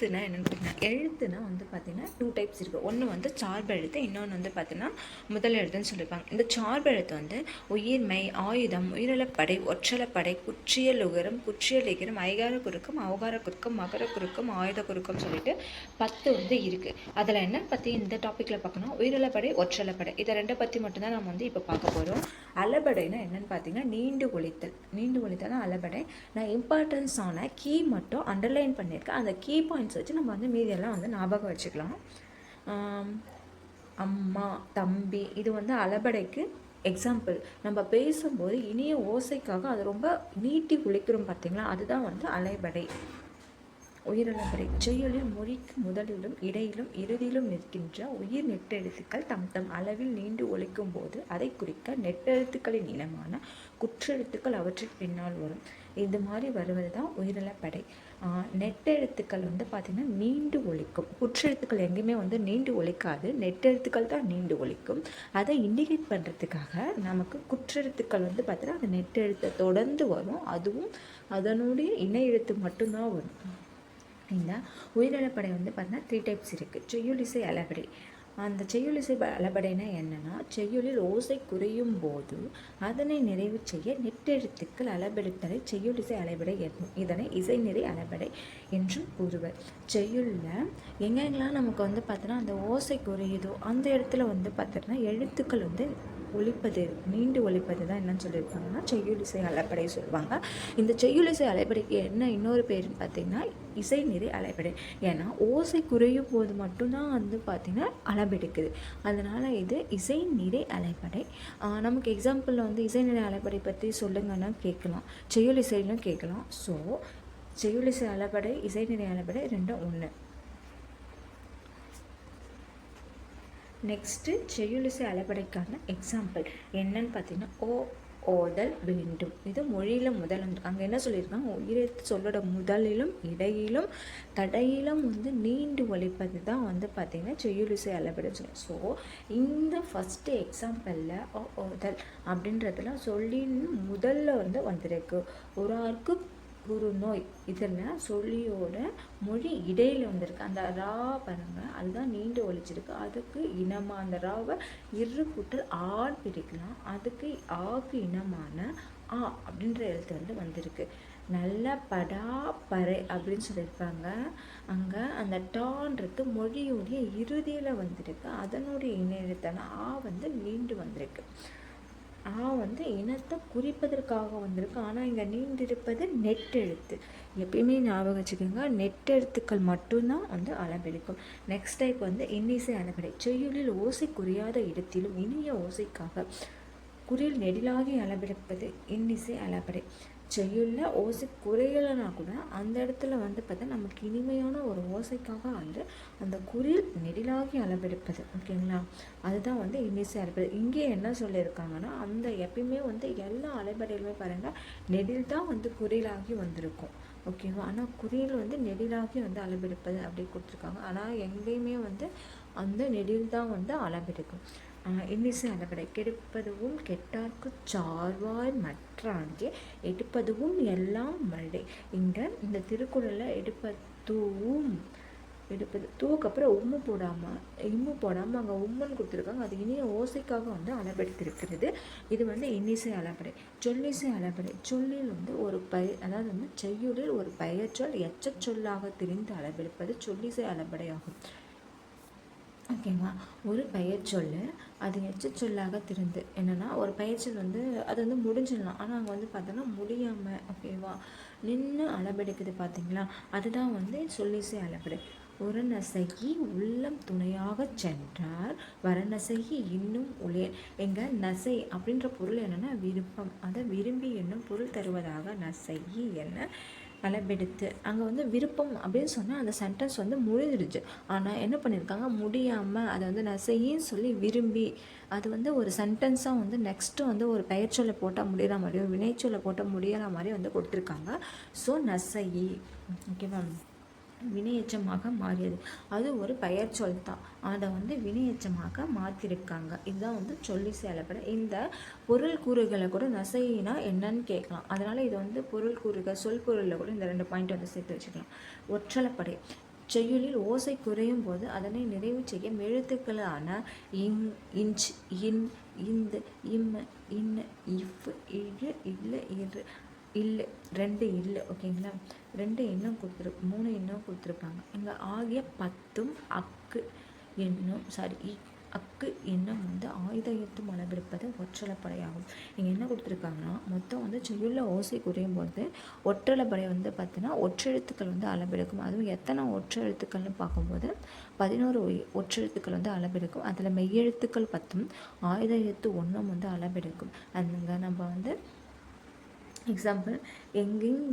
எழுத்துனா என்னென்னு பார்த்தீங்கன்னா எழுத்துனா வந்து பார்த்தீங்கன்னா டூ டைப்ஸ் இருக்குது ஒன்று வந்து சார்பு எழுத்து இன்னொன்று வந்து பார்த்தீங்கன்னா முதல் எழுத்துன்னு சொல்லியிருப்பாங்க இந்த சார்பு எழுத்து வந்து உயிர்மை ஆயுதம் உயிரிழப்படை ஒற்றலப்படை குற்றியல் உகரம் குற்றியல் உகரம் ஐகார குறுக்கம் அவகார குறுக்கம் மகர குறுக்கம் ஆயுத குறுக்கம் சொல்லிட்டு பத்து வந்து இருக்குது அதில் என்ன பற்றி இந்த டாப்பிக்கில் பார்க்கணும்? உயிரிழப்படை ஒற்றலப்படை. இதை ரெண்டை பற்றி மட்டும்தான் நம்ம வந்து இப்போ பார்க்க போகிறோம் அலபடைனா என்னென்னு பார்த்தீங்கன்னா நீண்டு ஒழித்தல். நீண்டு ஒழித்தல் தான் அளபடை நான் இம்பார்ட்டன்ஸான கீ மட்டும் அண்டர்லைன் பண்ணியிருக்கேன். அந்த கீ பாயிண்ட் பாயிண்ட்ஸ் வச்சு நம்ம வந்து மீதியெல்லாம் வந்து ஞாபகம் வச்சுக்கலாம். அம்மா தம்பி இது வந்து அலபடைக்கு எக்ஸாம்பிள் நம்ம பேசும்போது இனிய ஓசைக்காக அது ரொம்ப நீட்டி குளிக்கிறோம் பார்த்தீங்களா? அதுதான் வந்து அலைபடை. உயிரிழப்படை. செயலில் மொழிக்கு முதலிலும் இடையிலும் இறுதியிலும் நிற்கின்ற உயிர் நெட்டெழுத்துக்கள் தம் தம் அளவில் நீண்டு ஒழிக்கும் போது அதை குறிக்க நெட்டெழுத்துக்களின் இனமான குற்றெழுத்துக்கள் அவற்றின் பின்னால் வரும். இது மாதிரி வருவது தான் உயிரிழப்படை. நெட்டெழுத்துக்கள் வந்து பார்த்திங்கன்னா நீண்டு ஒழிக்கும். குற்றெழுத்துக்கள் எங்கேயுமே வந்து நீண்டு ஒழிக்காது. நெட்டெழுத்துக்கள் தான் நீண்டு ஒழிக்கும். அதை இண்டிகேட் பண்ணுறதுக்காக நமக்கு குற்றெழுத்துக்கள் வந்து பார்த்திங்கன்னா அந்த நெட்டெழுத்தை தொடர்ந்து வரும். அதுவும் அதனுடைய இணை எழுத்து மட்டும்தான் வரும். இந்த உயிரிழப்படை வந்து பார்த்திங்கன்னா த்ரீ டைப்ஸ் இருக்குது செய்யுளிசை அளபடை அந்த செய்யுளிசை ப- அளபடைனா என்னென்னா செய்யுளில் ஓசை குறையும் போது அதனை நிறைவு செய்ய நெட்டெழுத்துக்கள் அளபெடுத்தலை செய்யுளிசை அளபடை என்னும் இதனை இசைநிறை அளபடை என்றும் கூறுவர். செய்யுளில் எங்கெங்கெல்லாம் நமக்கு வந்து பார்த்தோன்னா அந்த ஓசை குறையுதோ அந்த இடத்துல வந்து பார்த்தோன்னா எழுத்துக்கள் வந்து ஒழிப்பது நீண்டு ஒழிப்பது தான் என்னன்னு சொல்லியிருப்பாங்கன்னா செய்யுளிசை அலைப்படை சொல்லுவாங்க. இந்த செய்யுளிசை அலைப்படைக்கு என்ன இன்னொரு பேர்னு பார்த்தீங்கன்னா இசை நிறை அலைப்படை. ஏன்னா ஓசை குறையும் போது மட்டும்தான் வந்து பார்த்திங்கன்னா அளபெடுக்குது அதனால் இது இசை நிறை அலைப்படை. நமக்கு எக்ஸாம்பிளில் வந்து இசை நிறை அலைப்படை பற்றி சொல்லுங்கன்னா கேட்கலாம். செய்யுளிசையிலும் கேட்கலாம். ஸோ செய்யுளிசை அலைப்படை இசை நிறை அலைப்படை ரெண்டும் ஒன்று நெக்ஸ்ட்டு செய்யுளிசை அளபடைக்கான எக்ஸாம்பிள் என்னன்னு பார்த்தீங்கன்னா ஓ ஓதல் வேண்டும். இது மொழியில் முதல் அங்கே என்ன சொல்லியிருக்காங்க? உயிரெழுத்து சொல்லோட முதலிலும் இடையிலும் தடையிலும் வந்து நீண்டு ஒழிப்பது தான் வந்து பார்த்திங்கன்னா செய்யுளிசை அளபடை சொல்லணும் ஸோ இந்த ஃபஸ்ட்டு எக்ஸாம்பிளில் ஓ ஓதல் அப்படின்றதுலாம் சொல்லின்னு முதல்ல வந்து வந்திருக்கு. ஒரு ஆருக்கு குறுநோய் இதில் சொல்லியோட மொழி இடையில வந்திருக்கு. அந்த ரா பாருங்க அதுதான் நீண்டு ஒழிச்சிருக்கு. அதுக்கு இனமாக அந்த ராவை இரு கூட்டல் ஆண் பிரிக்கலாம். அதுக்கு ஆக்கு இனமான ஆ அப்படின்ற எழுத்து வந்து வந்திருக்கு. நல்ல படா பறை அப்படின்னு சொல்லியிருப்பாங்க. அங்கே அந்த டான்றது மொழியுடைய இறுதியில் வந்திருக்கு. அதனுடைய இணையத்தான ஆ வந்து நீண்டு வந்திருக்கு. ஆ வந்து இனத்தை குறிப்பதற்காக வந்திருக்கு. ஆனால் இங்கே நீண்டிருப்பது நெட்டெழுத்து. எப்பயுமே ஞாபகம் வச்சுக்கோங்க நெட்டெழுத்துக்கள் மட்டும்தான் வந்து அளபெடுக்கும் நெக்ஸ்ட் டைப் வந்து இன்னிசை அளபடை செய்யுளில் ஓசை குறையாத இடத்திலும் இனிய ஓசைக்காக குறில் நெடிலாகி அளபெடுப்பது இன்னிசை அளபடை செய்யுள்ள ஓசை குறையலைனா கூட அந்த இடத்துல வந்து பார்த்தா நமக்கு இனிமையான ஒரு ஓசைக்காக வந்து அந்த குரில் நெடிலாகி அளபெடுப்பது ஓகேங்களா? அதுதான் வந்து இன்னிசை அளபடை இங்கே என்ன சொல்லியிருக்காங்கன்னா அந்த எப்பயுமே வந்து எல்லா அலைபடையிலுமே பாருங்கள் நெடில் தான் வந்து குரிலாகி வந்திருக்கும். ஓகேவா? ஆனால் குறியில் வந்து நெடிலாகி வந்து அளபெடுப்பது அப்படி கொடுத்துருக்காங்க. ஆனால் எங்கேயுமே வந்து அந்த நெடில் தான் வந்து அளபெடுக்கும் இன்னிசை அளவடை கெடுப்பதுவும் கெட்டார்க்கு சார்வாய் மற்றாங்கே எடுப்பதுவும் எல்லாம் மழை இங்கே இந்த திருக்குறளில் எடுப்பதுவும் எடுப்பது தூக்கு அப்புறம் உம்மு போடாமல் இம்மு போடாமல் அங்கே உம்முன்னு கொடுத்துருக்காங்க அது இனிய ஓசைக்காக வந்து அளபெடுத்திருக்கிறது இது வந்து இன்னிசை அளபடை சொல்லிசை அளபடை சொல்லில் வந்து ஒரு பய அதாவது வந்து செய்யுளில் ஒரு பெயர்ச்சொல் எச்ச சொல்லாக திரிந்து அளபெடுப்பது சொல்லிசை அளபடை ஓகேங்களா? ஓகேவா ஒரு பெயர்ச்சொல் அது எச்சொல்லாக திருந்து. என்னென்னா ஒரு பெயர்ச்சொல் வந்து அது வந்து முடிஞ்சிடலாம். ஆனால் அங்கே வந்து பார்த்தோன்னா முடியாமல் ஓகேவா? நின்று அளபெடுக்குது பார்த்தீங்களா அதுதான் வந்து சொல்லிசை அளபெடு உரநசகி உள்ளம் துணையாக சென்றார். வரநசகி இன்னும் உளேர். எங்கள் நசை அப்படின்ற பொருள் என்னன்னா விருப்பம். அதை விரும்பி என்னும் பொருள் தருவதாக நசகி என்ன அளவெடுத்து அங்கே வந்து விருப்பம் அப்படின்னு சொன்னால் அந்த சென்டென்ஸ் வந்து முடிஞ்சிடுச்சு. ஆனால் என்ன பண்ணியிருக்காங்க முடியாமல் அதை வந்து நசையின்னு சொல்லி விரும்பி அது வந்து ஒரு சென்டென்ஸாக வந்து நெக்ஸ்ட்டு வந்து ஒரு பெயர்ச்சொல்லை போட்டால் முடிகிற மாதிரியும் வினைச்சொல்லை போட்டால் முடிகிற மாதிரி வந்து கொடுத்துருக்காங்க. ஸோ நசையி. ஓகேவா வினையச்சமாக மாறியது. அது ஒரு பெயர் சொல் தான் அதை வந்து வினையச்சமாக மாற்றிருக்காங்க இதுதான் வந்து சொல்லி செயலப்பட இந்த பொருள் கூறுகளை கூட நசைனா என்னன்னு கேட்கலாம். அதனால் இது வந்து பொருள் கூறுகள் சொல் பொருளில் கூட இந்த ரெண்டு பாயிண்ட் வந்து சேர்த்து வச்சுக்கலாம். ஒற்றலப்படை. செய்யுளில் ஓசை குறையும் போது அதனை நிறைவு செய்ய எழுத்துக்களான இங் இன்ச் இன் இந்த இம்ம இன்ன இஃப் இழு இல்லை இரு இல்லை ரெண்டு இல்லை ஓகேங்களா? ரெண்டு எண்ணம் கொடுத்துரு மூணு எண்ணம் கொடுத்துருப்பாங்க. இங்கே ஆகிய பத்தும் அக்கு எண்ணம் சாரி அக்கு எண்ணம் வந்து ஆயுதயத்தும் அளவெடுப்பது ஒற்றலைப்படையாகும். இங்கே என்ன கொடுத்துருக்காங்கன்னா மொத்தம் வந்து செய்யுள்ள ஓசை குறையும் போது ஒற்றலைப்படை வந்து பார்த்தீங்கன்னா ஒற்றெழுத்துக்கள் வந்து அளவெடுக்கும் அதுவும் எத்தனை ஒற்றெழுத்துக்கள்னு பார்க்கும்போது பதினோரு ஒற்றெழுத்துக்கள் வந்து அளவெடுக்கும் அதில் மெய்யெழுத்துக்கள் பத்தும் ஆயுத எழுத்து ஒன்றும் வந்து அளவெடுக்கும் அதுங்க நம்ம வந்து எக்ஸாம்பிள் எங்கிங்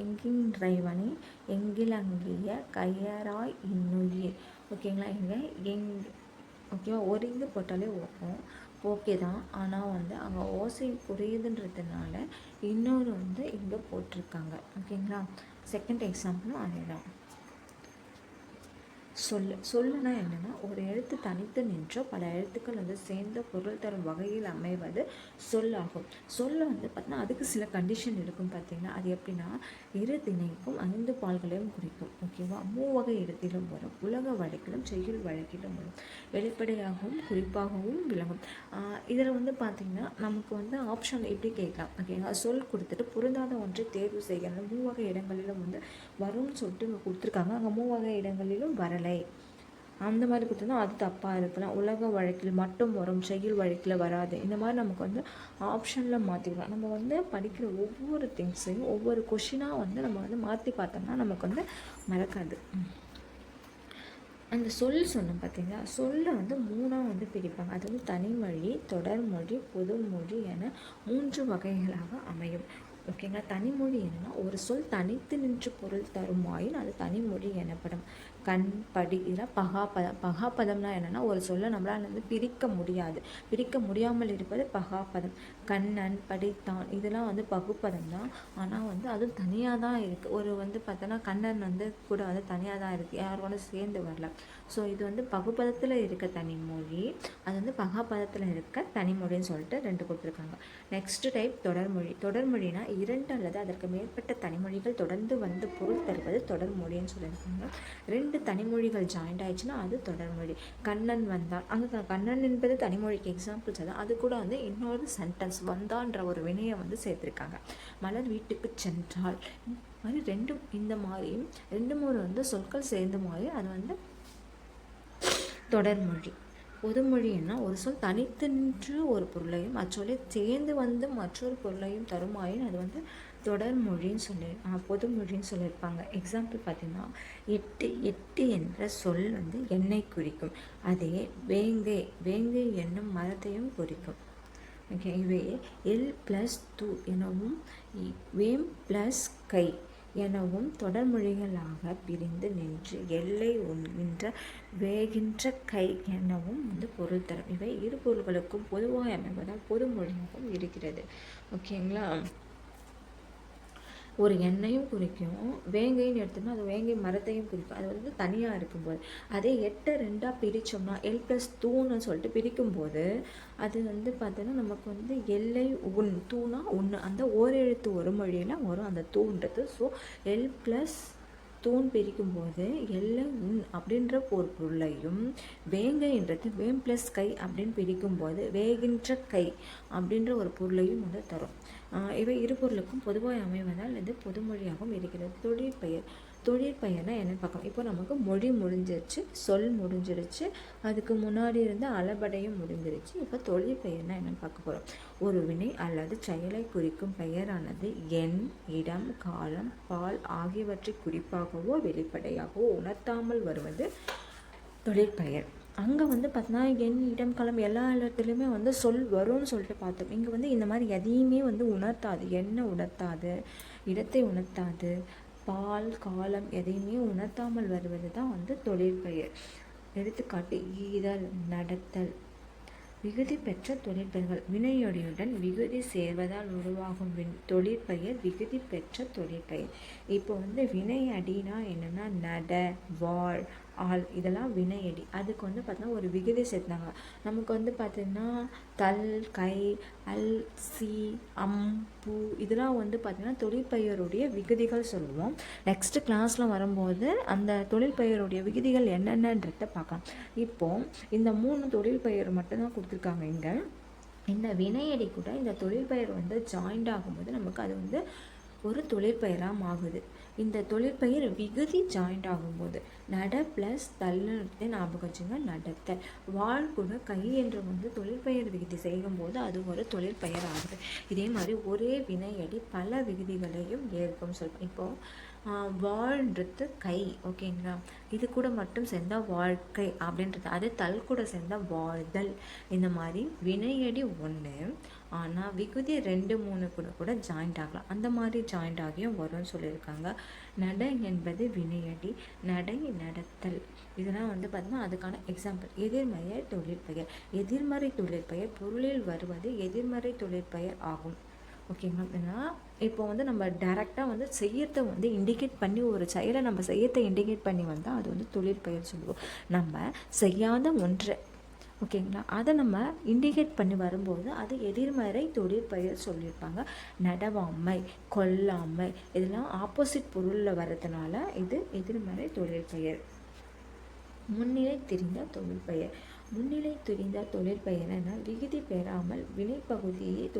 எங்கிங் டிரைவனி எங்கிலங்கிய கையராய் இன்னுயிர். ஓகேங்களா இங்கே எங் ஓகேவா ஒரு இது போட்டாலே ஓகும் ஓகே தான். ஆனால் வந்து அங்கே ஓசை குறையுதுன்றதுனால இன்னொரு வந்து இங்கே போட்டிருக்காங்க. ஓகேங்களா செகண்ட் எக்ஸாம்பிளும் அதே தான் சொல்லு சொல்லுனா என்னென்னா ஒரு எழுத்து தனித்து நின்றோ பல எழுத்துக்கள் வந்து சேர்ந்த பொருள் தரும் வகையில் அமைவது சொல்லாகும். சொல்ல வந்து பார்த்தீங்கன்னா அதுக்கு சில கண்டிஷன் இருக்கும் பார்த்தீங்கன்னா அது எப்படின்னா இரு திணைக்கும் ஐந்து பால்களையும் குறிக்கும் ஓகேவா மூவகை இடத்திலும் வரும் உலக வழக்கிலும் செய்யுள் வழக்கிலும் வரும். வெளிப்படையாகவும் குறிப்பாகவும் விளங்கும். இதில் வந்து பார்த்திங்கன்னா நமக்கு வந்து ஆப்ஷன் எப்படி கேட்கலாம்? ஓகேங்களா சொல் கொடுத்துட்டு பொருந்தாத ஒன்றை தேர்வு செய்கிறது மூவகை இடங்களிலும் வந்து வரும்னு சொல்லிட்டு இங்கே கொடுத்துருக்காங்க. அங்கே மூவகை இடங்களிலும் வரலை. இல்லை. அந்த மாதிரி கொடுத்தோம்னா அது தப்பாக இருக்கலாம் உலக வழக்கில் மட்டும் வரும் செயல் வழக்கில் வராது. இந்த மாதிரி நமக்கு வந்து ஆப்ஷனில் மாற்றிக்கலாம் நம்ம வந்து படிக்கிற ஒவ்வொரு திங்ஸையும் ஒவ்வொரு கொஷினாக வந்து நம்ம வந்து மாற்றி பார்த்தோம்னா நமக்கு வந்து மறக்காது. அந்த சொல் சொன்னோம் பார்த்தீங்களா? சொல்லை வந்து மூணாக வந்து பிரிப்பாங்க. அது வந்து தனிமொழி தொடர்மொழி பொதுமொழி என மூன்று வகைகளாக அமையும். ஓகேங்களா? தனிமொழி என்னென்னா ஒரு சொல் தனித்து நின்று பொருள் தருமாயின் அது தனிமொழி எனப்படும். கண் படி இதெல்லாம் பகாப்பதம் பகாபதம்னா என்னென்னா ஒரு சொல்லை நம்மளால் வந்து பிரிக்க முடியாது. பிரிக்க முடியாமல் இருப்பது பகாப்பதம் கண்ணன் படித்தான் இதெல்லாம் வந்து பகுப்பதம் தான். ஆனால் வந்து அதுவும் தனியாக தான் இருக்குது ஒரு வந்து பார்த்தோன்னா கண்ணன் வந்து கூட வந்து தனியாக தான் இருக்குது யாரோட சேர்ந்து வரல. ஸோ இது வந்து பகுப்பதத்தில் இருக்க தனிமொழி அது வந்து பகாபதத்தில் இருக்க தனிமொழின்னு சொல்லிட்டு ரெண்டு கொடுத்துருக்காங்க. நெக்ஸ்ட் டைப் தொடர்மொழி தொடர்மொழினா இரண்டு அல்லது அதற்கு மேற்பட்ட தனிமொழிகள் தொடர்ந்து வந்து பொருள் தருவது தொடர்மொழின்னு சொல்லியிருக்காங்க. ரெண்டு ரெண்டு தனிமொழிகள் ஜாயிண்ட் ஆயிடுச்சுன்னா அது தொடர்மொழி கண்ணன் வந்தான். அங்கே கண்ணன் என்பது தனிமொழிக்கு எக்ஸாம்பிள்ஸ் அதான் அது. கூட வந்து இன்னொரு சென்டென்ஸ் வந்தான்ற ஒரு வினையை வந்து சேர்த்துருக்காங்க. மலர் வீட்டுக்கு சென்றால் மாதிரி ரெண்டும் இந்த மாதிரி ரெண்டு மூணு வந்து சொற்கள் சேர்ந்த மாதிரி அது வந்து தொடர்மொழி. பொதுமொழின்னா ஒரு சொல் தனித்து நின்று ஒரு பொருளையும் அச்சொல்லை சேர்ந்து வந்து மற்றொரு பொருளையும் தருமாயின் அது வந்து தொடர்மொழின்னு சொல்லி பொதுமொழின்னு சொல்லியிருப்பாங்க. எக்ஸாம்பிள் பார்த்திங்கன்னா எட்டு எட்டு என்ற சொல் வந்து எண்ணெய் குறிக்கும். அதே வேங்கை வேங்கை என்னும் மரத்தையும் குறிக்கும். ஓகே இவை எல் ப்ளஸ் தூ எனவும் வேம் ப்ளஸ் கை. எனவும் தொடர்மொழிகளாக பிரிந்து நின்று எல்லை உண்கின்ற வேகின்ற கை எனவும் வந்து பொருள் தரும். இவை இரு பொருள்களுக்கும் பொதுவாக அமைவதால் பொதுமொழியாகவும் இருக்கிறது. ஓகேங்களா ஒரு எண்ணெயும் குறிக்கும் வேங்கைன்னு எடுத்தோம்னா அது வேங்கை மரத்தையும் குறிக்கும். அது வந்து தனியாக இருக்கும்போது. அதே எட்டை ரெண்டாக பிரித்தோம்னா எல் ப்ளஸ் தூன்னு சொல்லிட்டு பிரிக்கும்போது அது வந்து பார்த்தோன்னா நமக்கு வந்து எல்லை உன் தூணா ஒன்று அந்த ஓரெழுத்து ஒரு மொழியில் வரும் அந்த தூன்றது ஸோ எல் ப்ளஸ் தூண் பிரிக்கும் போது எல்லை உன் அப்படின்ற ஒரு பொருளையும் வேங்கைன்றது வேம் ப்ளஸ் கை அப்படின்னு பிரிக்கும் போது வேகின்ற கை அப்படின்ற ஒரு பொருளையும் வந்து தரும். இவை இரு பொருளுக்கும் பொதுவாக அமைவதால் இது பொதுமொழியாகவும் இருக்கிறது. தொழிற்பெயர் தொழிற்பெயர்னா என்னென்னு பார்க்கணும் இப்போ நமக்கு மொழி முடிஞ்சிருச்சு சொல் முடிஞ்சிருச்சு அதுக்கு முன்னாடி இருந்த அளபடையும் முடிஞ்சிருச்சு. இப்போ தொழிற்பெயர்னா என்னென்னு பார்க்க போகிறோம் ஒரு வினை அல்லது செயலை குறிக்கும் பெயரானது எண் இடம் காலம் பால் ஆகியவற்றை குறிப்பாகவோ வெளிப்படையாகவோ உணர்த்தாமல் வருவது தொழிற்பெயர். அங்கே வந்து பார்த்தீங்கன்னா எண் இடம் காலம் எல்லா இடத்துலையுமே வந்து சொல் வரும்னு சொல்லிட்டு பார்த்தோம். இங்கே வந்து இந்த மாதிரி எதையுமே வந்து உணர்த்தாது. எண்ணெய் உணர்த்தாது இடத்தை உணர்த்தாது பால் காலம் எதையுமே உணர்த்தாமல் வருவது தான் வந்து தொழிற்பெயர் எடுத்துக்காட்டு ஈதல் நடத்தல். விகுதி பெற்ற தொழிற்பெயர்கள். வினையொடியுடன் விகுதி சேர்வதால் உருவாகும் வின் தொழிற்பெயர் விகுதி பெற்ற தொழிற்பெயர். இப்போ வந்து வினை அடினா என்னென்னா நட வாழ் ஆள் இதெல்லாம் வினையடி. அதுக்கு வந்து பார்த்தீங்கன்னா ஒரு விகுதி சேர்த்தாங்க நமக்கு வந்து பார்த்தீங்கன்னா தல் கை அல் சி அம் பூ இதெல்லாம் வந்து பார்த்திங்கன்னா தொழிற்பெயருடைய விகுதிகள் சொல்லுவோம். நெக்ஸ்ட் கிளாஸில் வரும்போது அந்த தொழிற்பெயருடைய விகுதிகள் என்னென்னன்றத பார்க்கலாம். இப்போ இந்த மூணு தொழிற்பெயர் மட்டும்தான் கொடுத்துருக்காங்க இங்கே. இந்த வினையடி கூட இந்த தொழிற்பெயர் வந்து ஜாயிண்ட் ஆகும்போது நமக்கு அது வந்து ஒரு தொழிற்பெயராக ஆகுது இந்த தொழிற்பெயர் விகுதி ஜாயிண்ட் ஆகும்போது நட ப்ளஸ் தள்ளுனத்தை ஞாபகம் வச்சுங்க நடத்தல் வாழ் கூட கை என்று வந்து தொழிற்பெயர் விகுதி செய்யும்போது அது ஒரு தொழிற்பெயர் ஆகுது இதே மாதிரி ஒரே வினையடி பல விகுதிகளையும் ஏற்கும் சொல்லுவோம் இப்போது வாழ்ன்றது கை ஓகேங்களா? இது கூட மட்டும் சேர்ந்தால் வாழ்க்கை அப்படின்றது. அது தல் கூட சேர்ந்தால் வாழ்தல். இந்த மாதிரி வினையடி ஒன்று ஆனால் விகுதி ரெண்டு மூணு கூட கூட ஜாயிண்ட் ஆகலாம். அந்த மாதிரி ஜாயிண்ட் ஆகியும் வரும்னு சொல்லியிருக்காங்க. நடை என்பது வினையடி நடை நடத்தல். இதெல்லாம் வந்து பார்த்தீங்கன்னா அதுக்கான எக்ஸாம்பிள் எதிர்மறை தொழிற்பெயர். எதிர்மறை தொழிற்பெயர் பொருளில் வருவது எதிர்மறை தொழிற்பெயர் ஆகும். ஓகேங்களா? ஏன்னா இப்போ வந்து நம்ம டேரெக்டாக வந்து செய்யத்தை வந்து இண்டிகேட் பண்ணி ஒரு செயலை நம்ம செய்யத்தை இண்டிகேட் பண்ணி வந்தால் அது வந்து தொழிற்பயிர் சொல்லுவோம். நம்ம செய்யாத ஒன்றை. ஓகேங்களா? அதை நம்ம இண்டிகேட் பண்ணி வரும்போது அது எதிர்மறை தொழிற்பெயர் சொல்லியிருப்பாங்க. நடவாமை கொல்லாமை இதெல்லாம் ஆப்போசிட் பொருளில் வர்றதுனால இது எதிர்மறை தொழிற்பெயர். முன்னிலை தெரிந்த தொழிற்பெயர். முன்னிலை தெரிந்த தொழிற்பெயர் என விகுதி பெறாமல் வினைப்பகுதியே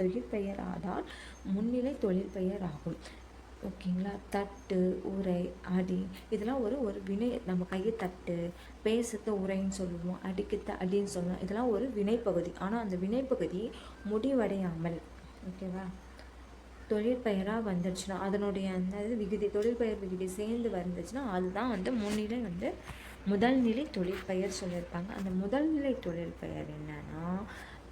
தொழிற்பெயரா தொழிற்பெயராதால் முன்னிலை தொழிற்பெயர் ஆகும் ஓகேங்களா? தட்டு உரை அடி இதெல்லாம் ஒரு ஒரு வினை நம்ம கையை தட்டு பேசத்த உரைன்னு சொல்லுவோம் அடிக்கத்த அடின்னு சொல்லுவோம் இதெல்லாம் ஒரு வினைப்பகுதி. ஆனால் அந்த வினைப்பகுதி முடிவடையாமல் ஓகேவா? தொழிற்பெயராக வந்துருச்சுன்னா அதனுடைய அந்த விகுதி தொழிற்பெயர் விகுதி சேர்ந்து வந்துச்சுன்னா அதுதான் வந்து முன்னிலை வந்து முதல்நிலை தொழிற்பெயர் சொல்லியிருப்பாங்க. அந்த முதல்நிலை தொழிற்பெயர் என்னன்னா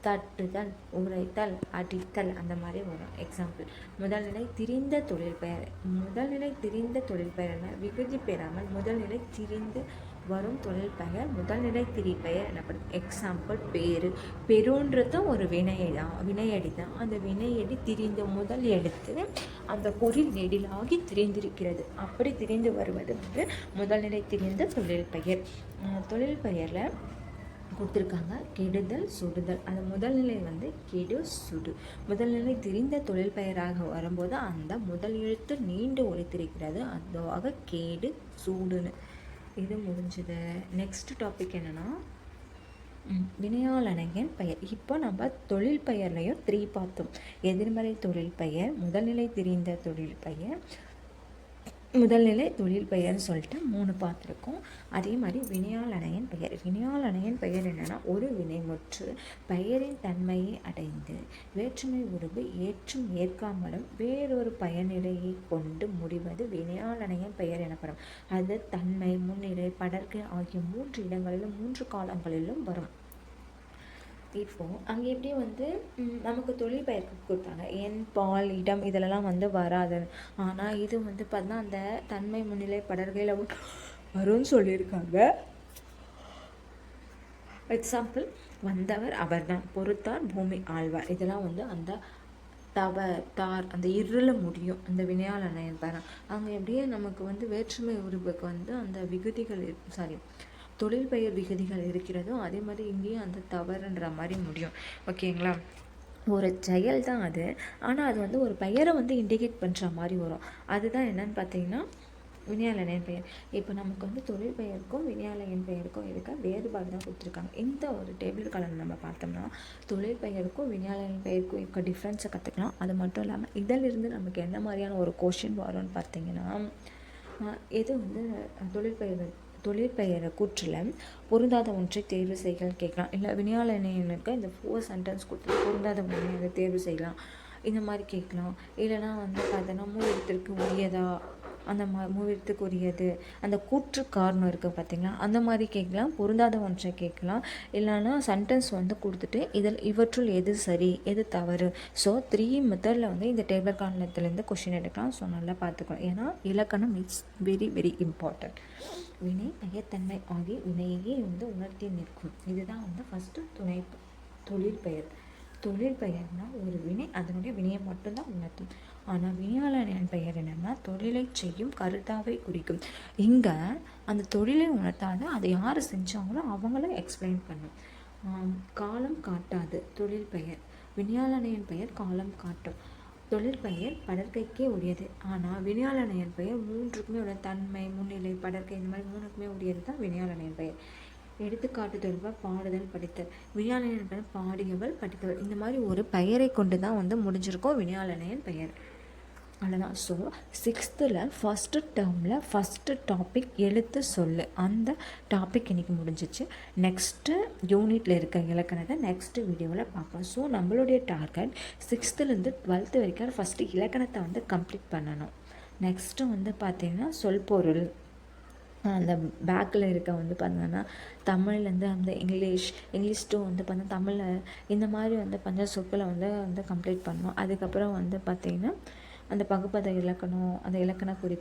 தட்டுதல் உரைத்தல் அடித்தல் அந்த மாதிரி வரும். எக்ஸாம்பிள் முதல்நிலை திரிந்த தொழில் பெயர். முதல்நிலை திரிந்த தொழில் பெயர் என்ன? விகுதி பெறாமல் முதல்நிலை திரிந்து வரும் தொழில் பெயர் முதல்நிலை திரிப்பெயர் எனப்படும். எக்ஸாம்பிள் பேரு. பெருன்றதும் ஒரு வினையடி தான் வினையடி தான் அந்த வினையடி திரிந்த முதல் எடுத்து அந்த பொருள் நெடிலாகி திரிந்திருக்கிறது. அப்படி திரிந்து வருவது வந்து முதல்நிலை திரிந்த தொழில் பெயர். தொழில் பெயரில் கொடுத்துருக்காங்க. கெடுதல் சுடுதல். அந்த முதல்நிலை வந்து கெடு சுடு. முதல்நிலை தெரிந்த தொழில் பெயராக வரும்போது அந்த முதல் எழுத்து நீண்டு ஒழித்திருக்கிறது அதுவாக கேடு சூடுன்னு. இது முடிஞ்சது. நெக்ஸ்ட் டாபிக் என்னென்னா வினையாளனையன் பெயர். இப்போ நம்ம தொழில் பெயர்லையும் த்ரீ பார்த்தோம். எதிர்மறை தொழில் பெயர் முதல்நிலை தெரிந்த தொழில் பெயர் முதல்நிலை தொழில் பெயர்னு சொல்லிட்டு மூணு பார்த்துருக்கோம் அதே மாதிரி வினையாளனையன் பெயர். வினையாளனையன் பெயர் என்னென்னா ஒரு வினைமுற்று பெயரின் தன்மையை அடைந்து வேற்றுமை உருவு ஏற்றும் ஏற்காமலும் வேறொரு பயனிலையை கொண்டு முடிவது வினையாளனையன் பெயர் எனப்படும். அது தன்மை முன்னிலை படர்க்கை ஆகிய மூன்று இடங்களிலும் மூன்று காலங்களிலும் வரும். இப்போது அங்கே எப்படி வந்து நமக்கு தொழில் பெயர்க்கு கொடுத்தாங்க. என் பால் இடம் இதிலலாம் வந்து வராது. ஆனால் இது வந்து பார்த்தா அந்த தன்மை முன்னிலை படர்கையில் வரும்னு சொல்லியிருக்காங்க. எக்ஸாம்பிள் வந்தவர் அவர் தான் பொறுத்தார் பூமி ஆழ்வார். இதெல்லாம் வந்து அந்த தவ தார் அந்த இருள முடியும். அந்த வினையாளனையன் பாரு அங்கே எப்படியே நமக்கு வந்து வேற்றுமை உருவுக்கு வந்து அந்த விகுதிகள் சாரி தொழில் பெயர் விகுதிகள் இருக்கிறதோ அதே மாதிரி இங்கேயும் அந்த தவறுன்ற மாதிரி முடியும். ஓகேங்களா? ஒரு செயல் தான் அது. ஆனால் அது வந்து ஒரு பெயரை வந்து இண்டிகேட் பண்ணுற மாதிரி வரும். அதுதான் என்னன்னு பார்த்தீங்கன்னா வினையாளனின் பெயர். இப்போ நமக்கு வந்து தொழில் பெயருக்கும் வினையாளனின் பெயருக்கும் இருக்க வேறுபாடு தான் கொடுத்துருக்காங்க. இந்த ஒரு டேபிள் கலர் நம்ம பார்த்தோம்னா தொழில் பெயருக்கும் வினையாளனின் பெயருக்கும் இருக்க டிஃப்ரென்ஸை கற்றுக்கலாம் அது மட்டும் இல்லாமல் இதிலிருந்து நமக்கு என்ன மாதிரியான ஒரு கொஷின் வரும்னு பார்த்தீங்கன்னா எது வந்து தொழில் பெயர் தொழிற்பெயரை கூற்றில் பொருந்தாத ஒன்றை தேர்வு செய்யலாம் கேட்கலாம். இல்லை வினையாளனுக்கு இந்த ஃபோர் சென்டென்ஸ் கொடுத்து பொருந்தாத ஒன்றை அதை தேர்வு செய்யலாம். இந்த மாதிரி கேட்கலாம். இல்லைனா வந்து பார்த்தோன்னா மூலத்திற்கு உரியதா அந்த மா உரியது அந்த கூற்று காரணம் இருக்குது பார்த்திங்களா அந்த மாதிரி கேட்கலாம் பொருந்தாத ஒன்றை கேட்கலாம். இல்லைன்னா சென்டென்ஸ் வந்து கொடுத்துட்டு இதில் இவற்றுள் எது சரி எது தவறு? ஸோ த்ரீ மெத்தடில் வந்து இந்த டேபிள் காரணத்துலேருந்து கொஷின் எடுக்கலாம். ஸோ நல்லா பார்த்துக்கணும். ஏன்னா இலக்கணம் இட்ஸ் வெரி வெரி இம்பார்ட்டண்ட் வினை பெயர்த்தன்மை ஆகி வினையே வந்து உணர்த்தி நிற்கும். இதுதான் வந்து ஃபஸ்ட்டு துணை தொழில் பெயர் தொழில் பெயர்னால் ஒரு வினை அதனுடைய வினையை மட்டும்தான் உணர்த்தும். ஆனால் வினையாளனின் பெயர் என்னென்னா தொழிலை செய்யும் கருத்தாவை குறிக்கும். இங்கே அந்த தொழிலை உணர்த்தாத அதை யார் செஞ்சாங்களோ அவங்கள எக்ஸ்பிளைன் பண்ணும். காலம் காட்டாது தொழில் பெயர். வினையாளனின் பெயர் காலம் காட்டும். தொழில் பெயர் படற்கைக்கே உரியது. ஆனால் வினையாளனின் பெயர் மூன்றுக்குமே உள்ள தன்மை முன்னிலை படற்கை இந்த மாதிரி மூணுக்குமே உரியது தான் வினையாளனின் பெயர். எடுத்துக்காட்டு தொடர்பாக பாடுதல் படித்தல். வினையாளனின் பெயர் பாடியவள் படித்தவள். இந்த மாதிரி ஒரு பெயரை கொண்டு தான் வந்து முடிஞ்சிருக்கும் வினையாளனின் பெயர். அவ்வளோதான் ஸோ சிக்ஸ்த்தில் ஃபஸ்ட்டு டேர்மில் ஃபஸ்ட்டு டாபிக் எழுத்து சொல்லு. அந்த டாபிக் இன்றைக்கி முடிஞ்சிச்சு. நெக்ஸ்ட்டு யூனிட்டில் இருக்க இலக்கணத்தை நெக்ஸ்ட்டு வீடியோவில் பார்ப்போம் ஸோ நம்மளுடைய டார்கெட் சிக்ஸ்த்துலேருந்து டுவெல்த்து வரைக்கும் ஃபஸ்ட்டு இலக்கணத்தை வந்து கம்ப்ளீட் பண்ணணும். நெக்ஸ்ட்டு வந்து பார்த்திங்கன்னா சொல்பொருள். அந்த பேக்கில் இருக்க வந்து பார்த்தீங்கன்னா தமிழ்லேருந்து அந்த இங்கிலீஷ் இங்கிலீஷ் டூ வந்து பார்த்தா தமிழில் இந்த மாதிரி வந்து பஞ்ச சொற்களை வந்து வந்து கம்ப்ளீட் பண்ணணும். அதுக்கப்புறம் வந்து பார்த்திங்கன்னா அந்த பகுப்பத இலக்கணம் அந்த இலக்கண குறிப்பு